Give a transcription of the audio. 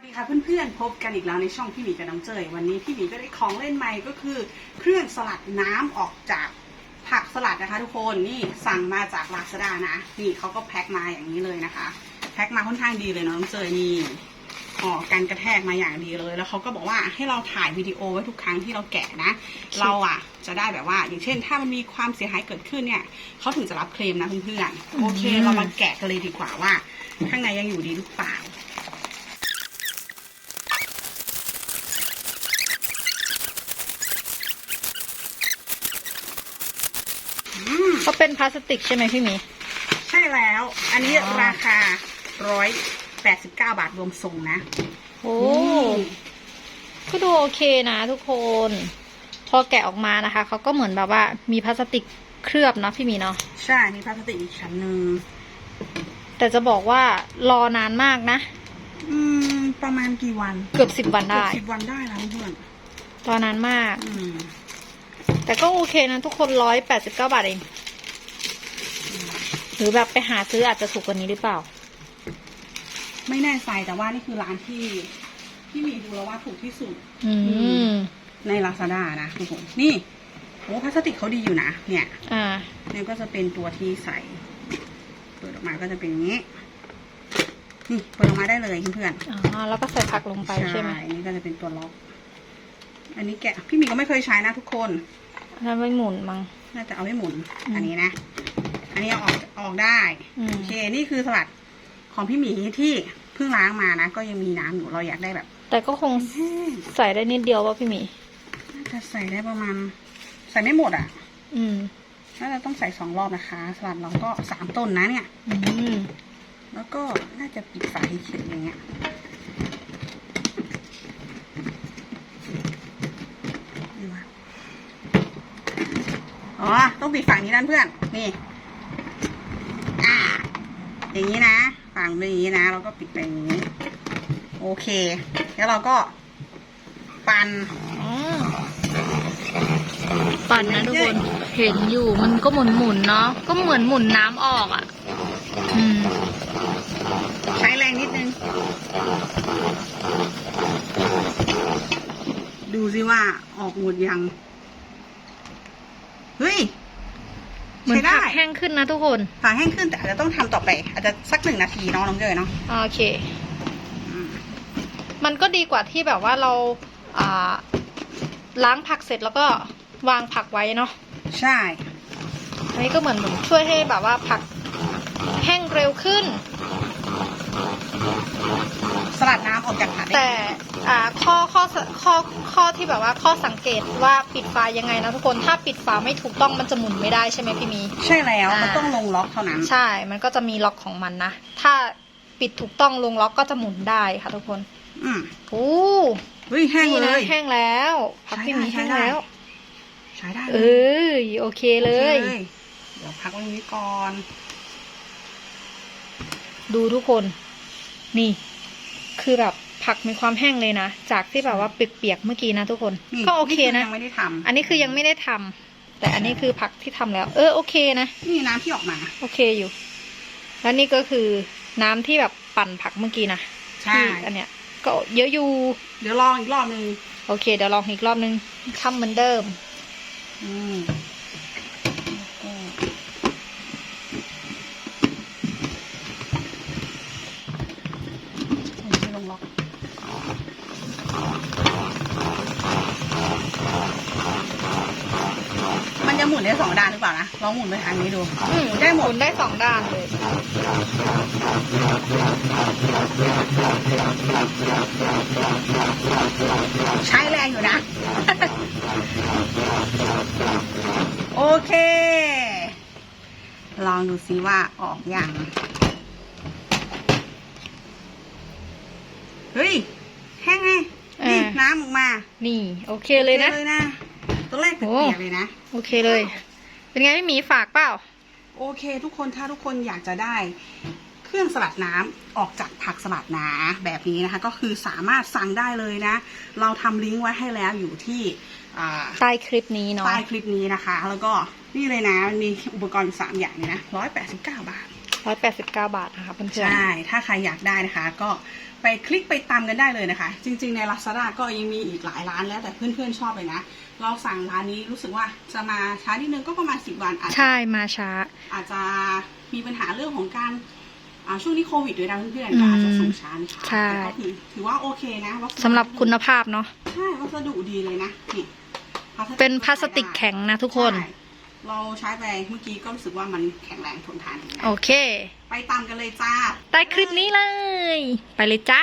สวัสดีค่ะเพื่อนๆพบกันอีกแล้วในช่องพี่หมีกับน้องเจยวันนี้พี่หมีก็ได้ของเล่นใหม่ก็คือ เครื่องสลัดน้ำออกจากผักสลัดนะคะ ทุกคนนี่สั่งมาจากลาซาด้านะนี่เขาก็แพ็คมาอย่างนี้เลยนะคะ แพ็คมาค่อนข้างดีเลยเนาะน้องเจยนี่ห่อกันกระแทกมาอย่างดีเลย แล้วเขาก็บอกว่าให้เราถ่ายวิดีโอไว้ทุกครั้งที่เราแกะนะ เราอะจะได้แบบว่า อย่างเช่น ถ้ามันมีความเสียหายเกิดขึ้นเนี่ยเขาถึงจะรับเคลมนะเพื่อนๆโอเค เรามาแกะกันเลยดีกว่าว่า ข้างในยังอยู่ดีหรือเปล่า อืม เขาเป็นพลาสติกใช่ไหมพี่หมี ใช่แล้ว อันนี้อ๋อ ราคาร้อยแปดสิบเก้าบาทรวมส่งนะ โอ้นี่ก็ดูโอเคนะทุกคน พอแกะออกมานะคะเขาก็เหมือนแบบว่ามีพลาสติกเคลือบเนาะพี่หมีเนาะ ใช่ มีพลาสติกอีกชั้นหนึ่งแต่จะบอกว่ารอนานมากนะ อืม ประมาณกี่วันเกือบสิบวันเกือบได้ สิบวันได้แล้วเพื่อนรอนานมาก อืม แต่ก็โอเคนะทุกคนร้อยแปดสิบเก้าบาทเอง หรือแบบไปหาซื้ออาจจะถูกกว่านี้หรือเปล่า ไม่แน่ใจแต่ว่านี่คือร้านที่ที่มีดูแล้วว่าถูกที่สุด อืม ในลาซาด้านะทุกคนนี่โอ้พลาสติกเขาดีอยู่นะ เนี่ย อ่า เนี่ยก็จะเป็นตัวที่ใส่ เปิดออกมาก็จะเป็นอย่างนี้ นี่เปิดออกมาได้เลยเพื่อนๆอ๋อ แล้วก็ใส่ผักลงไปใช่ไหมอันนี้ก็จะเป็นตัวล็อก อันนี้แกะพี่หมีก็ไม่เคยใช้นะทุกคนแล้วไม่หมุนมั้งน่าจะเอาไว้หมุนอืมอันนี้นะอั นนี้เอาออกออกได้อืม โอเคนี่คือสลัดของพี่หมีที่เพิ่งล้างมานะ ก็ยังมีน้ำอยู่เราอยากได้แบบแต่ก็คงแห้งใส่ได้นิดเดียวว่าพี่หมีน่าจะใส่ได้ประมาณ ใส่ไม่หมดอะอืม น่าจะต้องใส่สองรอบนะคะ สลัดเราก็สามต้นนะเนี่ย อืม แล้วก็น่าจะปิดฝาเฉยๆอย่างเงี้ย นี่วะอ๋อ ต้องปิดฝั่งนี้นั่นเพื่อน นี่อ่า อย่างนี้นะฝั่งเป็นอย่างนี้นะเราก็ปิดไปอย่างนี้ โอเค แล้วเราก็ ปั่นอ๋อปั่นนะทุกคนเห็นอยู่มันก็หมุนหมุนๆเนาะก็เหมือนหมุนน้ำออกอะ่ะอืมใช้แรงนิดนึง ดูสิว่าออกหมดยัง เฮ้ย เหมือนใช้ได้ผักแห้งขึ้นนะทุกคนฝาแห้งขึ้นแต่อาจจะต้องทำต่อไป อาจจะสักหนึ่งนาทีเนาะน้องเจยเนาะโอเค อืมมันก็ดีกว่าที่แบบว่าเราอ่าล้างผักเสร็จแล้วก็วางผักไว้เนาะ ใช่ อันนี้ก็เหมือนช่วยให้แบบว่าผักแห้งเร็วขึ้น ข้อข้อข้อที่แบบว่าข้อสังเกตว่าปิดฝายังไงนะทุกคนถ้าปิดฝาไม่ถูกต้องมันจะหมุนไม่ได้ใช่ไหมพี่มี ใช่แล้วอ่ามั มันต้องลงล็อกเท่านั้น ใช่ มันก็จะมีล็อกของมันนะ ถ้าปิดถูกต้องลงล็อกก็จะหมุนได้ค่ะทุกคนอืมโอ้เฮ้ยแห้งนี่เลนะย แห้งแล้วผักพี่หมีใช้แห้งได้ แล้ว ใช้ได้เอเลยอโอเคเลยโอคเดี๋ยวพักไว้ตรงนี้ก่อน ดูทุกคน นี่ คือแบบ ผักมีความแห้งเลยนะ จากที่แบบว่าเปียกๆเมื่อกี้นะทุกคนนี่ก็โอเคนะยังไม่ได้ทำอันนี้คือยังไม่ได้ทำแต่อันนี้คือผักที่ทำแล้ว เออโอเคนะนี่น้ำที่ออกมา โอเคอยู่ แล้วนี่ก็คือน้ำที่แบบปั่นผักเมื่อกี้นะใช่ที่อันเนี้ย ก็เยอะอยู่ เดี๋ยวลองอีกรอบหนึ่งโอเค เดี๋ยวลองอีกรอบนึงทำเหมือนเดิม อืมแล้วก็เอาไปลงล็อกมั นจะหมุนได้สองด้านหรือเปล่านะลองหมุนไปทางนี้ดูอืมได้หมดนได้สองด้านเลยใช้แรงอยู่นะ โอเค ลองดูซิว่าออกอยัง เฮ้ย แห้งไงนี่อ่าน้ำออกมา นี่ โอเคเลยนะ เลยนะ ตัวแรกโอ้เปียกๆเลยนะ โอเคเลย เป็นไงพี่หมีฝากเปล่า โอเค ทุกคนถ้าทุกคนอยากจะได้ เครื่องสลัดน้ำออกจากผักสลัดหนาแบบนี้นะคะ ก็คือสามารถสั่งได้เลยนะ เราทำลิงก์ไว้ให้แล้วอยู่ที่อ่าใต้คลิปนี้เนาะใต้คลิปนี้นะคะ แล้วก็นี่เลยนะมันมีอุปกรณ์อยู่สามอย่างเลยนะร้อยแปดสิบเก้าบาทร้อยแปดสิบเก้าบาทนะคะเพื่อนๆใช่ ถ้าใครอยากได้นะคะ ก็ ไปคลิกไปตามกันได้เลยนะคะ จริง ๆใน Lazada ก็ยังมีอีกหลายร้านแล้วแต่เพื่อนๆชอบเลยนะ เราสั่งร้านนี้รู้สึกว่าจะมาช้านิดนึงก็ประมาณสิบวันอาจจะใช่มาช้า อาจจะมีปัญหาเรื่องของการอ่าช่วงนี้โควิดด้วยนะเพื่อนอืๆมก็อาจจะส่งช้านะคะใช่ แต่ก็ถือถือว่าโอเคนะวัสดุสำหรับคุณภาพเนาะ ใช่วัสดุดีเลยนะนี่พลาสติกเป็นพลาสติกแข็งนะทุกคน ใช่ เราใช้ไปเมื่อกี้ก็รู้สึกว่ามันแข็งแรงทนทานดีนะโอเค ไปตามกันเลยจ้า ใต้คลิปนี้เลย ไปเลยจ้า